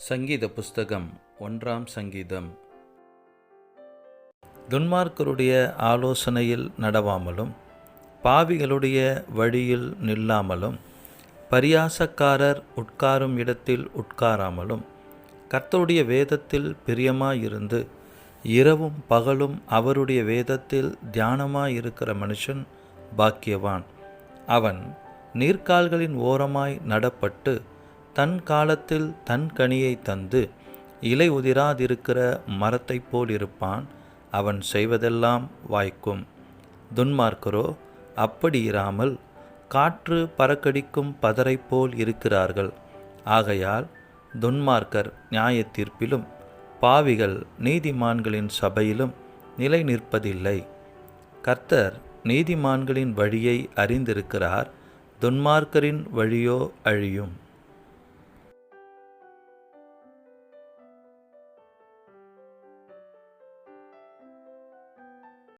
சங்கீத புஸ்தகம் ஒன்றாம் சங்கீதம். துன்மார்க்கருடைய ஆலோசனையில் நடவாமலும் பாவிகளுடைய வழியில் நில்லாமலும் பரியாசக்காரர் உட்காரும் இடத்தில் உட்காராமலும் கர்த்தருடைய வேதத்தில் பிரியமாயிருந்து இரவும் பகலும் அவருடைய வேதத்தில் தியானமாயிருக்கிற மனுஷன் பாக்கியவான். அவன் நீர்க்கால்களின் ஓரமாய் நடப்பட்டு தன் காலத்தில் தன் கனியை தந்து இலை உதிராதிருக்கிற மரத்தைப் போல் இருப்பான் அவன் செய்வதெல்லாம் வாய்க்கும். துன்மார்க்கரோ அப்படி இராமல் காற்று பறக்கடிக்கும் பதரைப் போல் இருக்கிறார்கள். ஆகையால் துன்மார்க்கர் நியாய தீர்ப்பிலும் பாவிகள் நீதிமான்களின் சபையிலும் நிலை நிற்பதில்லை கர்த்தர் நீதிமான்களின் வழியை அறிந்திருக்கிறார் துன்மார்க்கரின் வழியோ அழியும்.